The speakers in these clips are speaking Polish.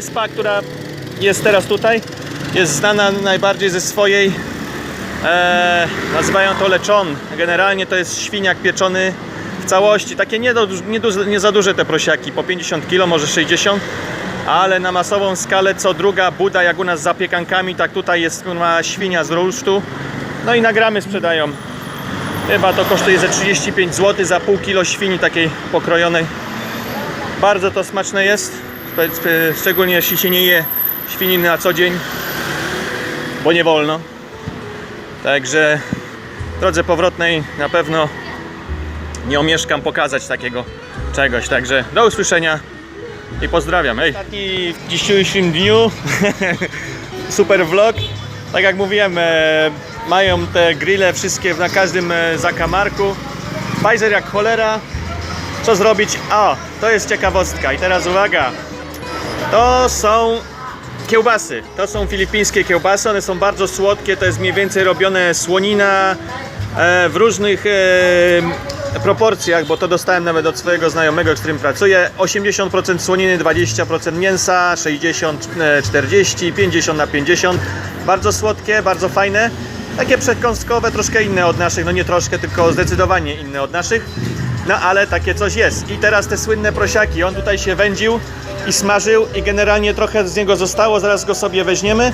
Wyspa, która jest teraz tutaj, jest znana najbardziej ze swojej, e, nazywają to leczon. Generalnie to jest świniak pieczony w całości. Takie nie, do, nie, duże- nie za duże te prosiaki, po 50 kg, może 60 ale na masową skalę co druga buda, jak u nas z zapiekankami, tak tutaj jest kurwa, świnia z rusztu. No i nagramy sprzedają. Chyba to kosztuje ze 35 zł za pół kilo świni takiej pokrojonej. Bardzo to smaczne jest, szczególnie jeśli się nie je świniny na co dzień, bo nie wolno. Także w drodze powrotnej na pewno nie omieszkam pokazać takiego czegoś. Także do usłyszenia i pozdrawiam. Hej. Ostatni w dzisiejszym dniu super vlog. Tak jak mówiłem, e, mają te grille wszystkie na każdym e, zakamarku. Pfizer jak cholera. Co zrobić? A, to jest ciekawostka. I teraz uwaga. To są kiełbasy. To są filipińskie kiełbasy. One są bardzo słodkie. To jest mniej więcej robione słonina e, w różnych e, proporcjach, bo to dostałem nawet od swojego znajomego, z którym pracuję. 80% słoniny, 20% mięsa, 60, e, 40, 50 na 50. Bardzo słodkie, bardzo fajne. Takie przekąskowe, troszkę inne od naszych. No nie troszkę, tylko zdecydowanie inne od naszych. No ale takie coś jest. I teraz te słynne prosiaki. On tutaj się wędził i smażył i generalnie trochę z niego zostało. Zaraz go sobie weźmiemy.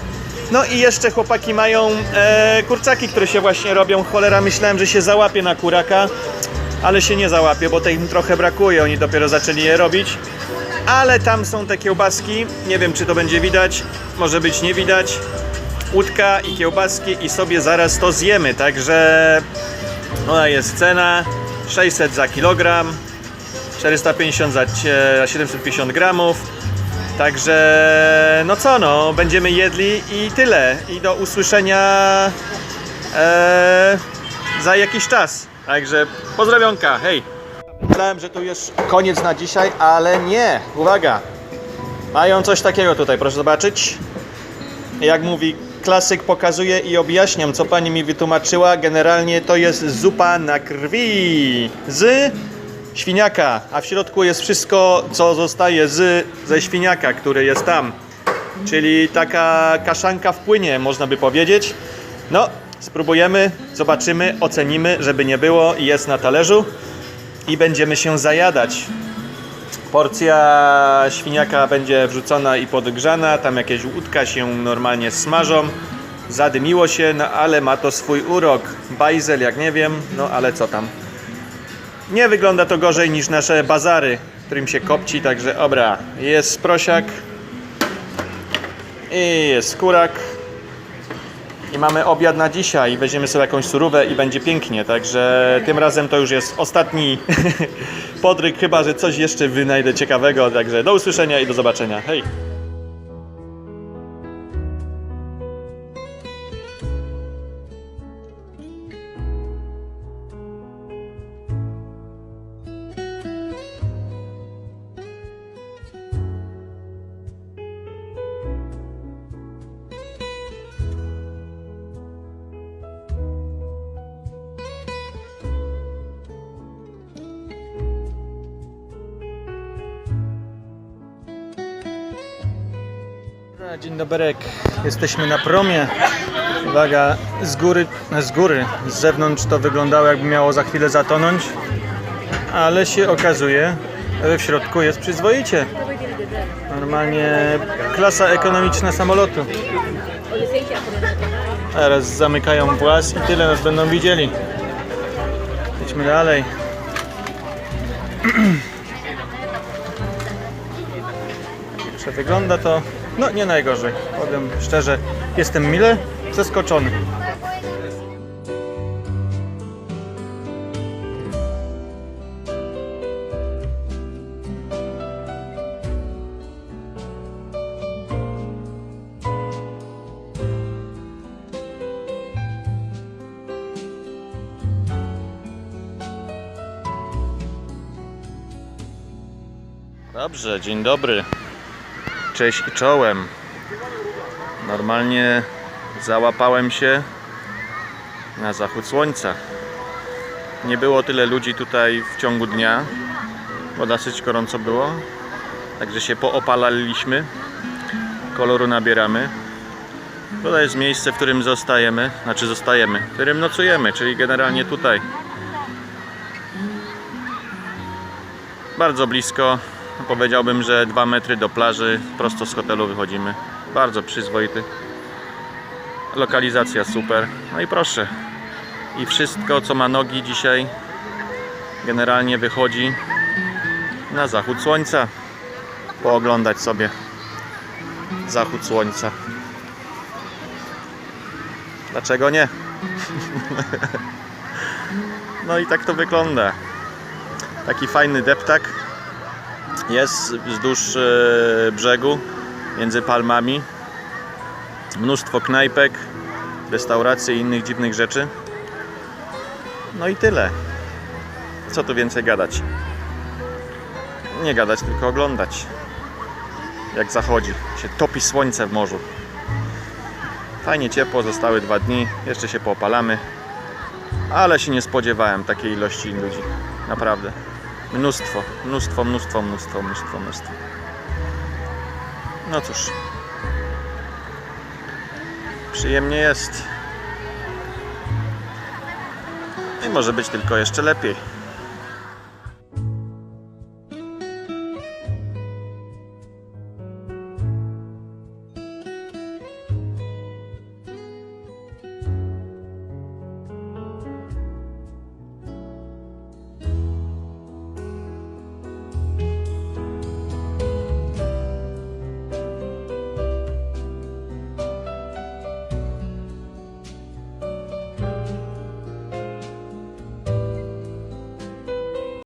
No i jeszcze chłopaki mają e, kurczaki, które się właśnie robią. Cholera, myślałem, że się załapie na kuraka, ale się nie załapie, bo tej im trochę brakuje. Oni dopiero zaczęli je robić. Ale tam są te kiełbaski. Nie wiem, czy to będzie widać. Może być nie widać. Łódka i kiełbaski i sobie zaraz to zjemy. Także ona jest cena 600 za kilogram, 450 za cie- 750 gramów. Także no co no, będziemy jedli i tyle. I do usłyszenia e, za jakiś czas. Także pozdrowionka, hej! Myślałem, że tu już koniec na dzisiaj, ale nie. Uwaga! Mają coś takiego tutaj, proszę zobaczyć. Jak mówi klasyk, pokazuję i objaśniam, co pani mi wytłumaczyła. Generalnie to jest zupa na krwi z świniaka, a w środku jest wszystko, co zostaje z, ze świniaka, który jest tam. Czyli taka kaszanka w płynie, można by powiedzieć. No, spróbujemy, zobaczymy, ocenimy, żeby nie było. Jest na talerzu i będziemy się zajadać. Porcja świniaka będzie wrzucona i podgrzana, tam jakieś łódka się normalnie smażą. Zadymiło się, no ale ma to swój urok. Bajzel, jak nie wiem, no ale co tam. Nie wygląda to gorzej niż nasze bazary, którym się kopci, także obra. Jest prosiak i jest kurak. I mamy obiad na dzisiaj. Weźmiemy sobie jakąś surówę i będzie pięknie. Także tym razem to już jest ostatni podryk, chyba że coś jeszcze wynajdę ciekawego. Także do usłyszenia i do zobaczenia. Hej! Dzień doberek. Jesteśmy na promie. Uwaga, z góry, z góry, z zewnątrz to wyglądało jakby miało za chwilę zatonąć, ale się okazuje, że w środku jest przyzwoicie. Normalnie klasa ekonomiczna samolotu. Teraz zamykają włas i tyle nas będą widzieli. Idźmy dalej. Że wygląda to no nie najgorzej. Powiem szczerze, jestem mile zaskoczony. Dobrze, dzień dobry. Cześć i czołem. Normalnie załapałem się na zachód słońca. Nie było tyle ludzi tutaj w ciągu dnia, bo dosyć gorąco było. Także się poopalaliśmy. koloru nabieramy. Tutaj jest miejsce, w którym zostajemy, znaczy zostajemy, w którym nocujemy, czyli generalnie tutaj. Bardzo blisko, powiedziałbym, że 2 metry do plaży, prosto z hotelu wychodzimy. Bardzo przyzwoity. Lokalizacja super. No i proszę. I wszystko, co ma nogi dzisiaj, generalnie wychodzi na zachód słońca. Pooglądać sobie zachód słońca. Dlaczego nie? No i tak to wygląda. Taki fajny deptak jest wzdłuż e, brzegu między palmami. Mnóstwo knajpek, restauracji i innych dziwnych rzeczy. No i tyle. Co tu więcej gadać? Nie gadać, tylko oglądać. Jak zachodzi. Się topi słońce w morzu. Fajnie ciepło, zostały dwa dni. Jeszcze się poopalamy. Ale się nie spodziewałem takiej ilości ludzi. Naprawdę. Mnóstwo, mnóstwo, mnóstwo, mnóstwo, mnóstwo, mnóstwo. No cóż. Przyjemnie jest. I może być tylko jeszcze lepiej.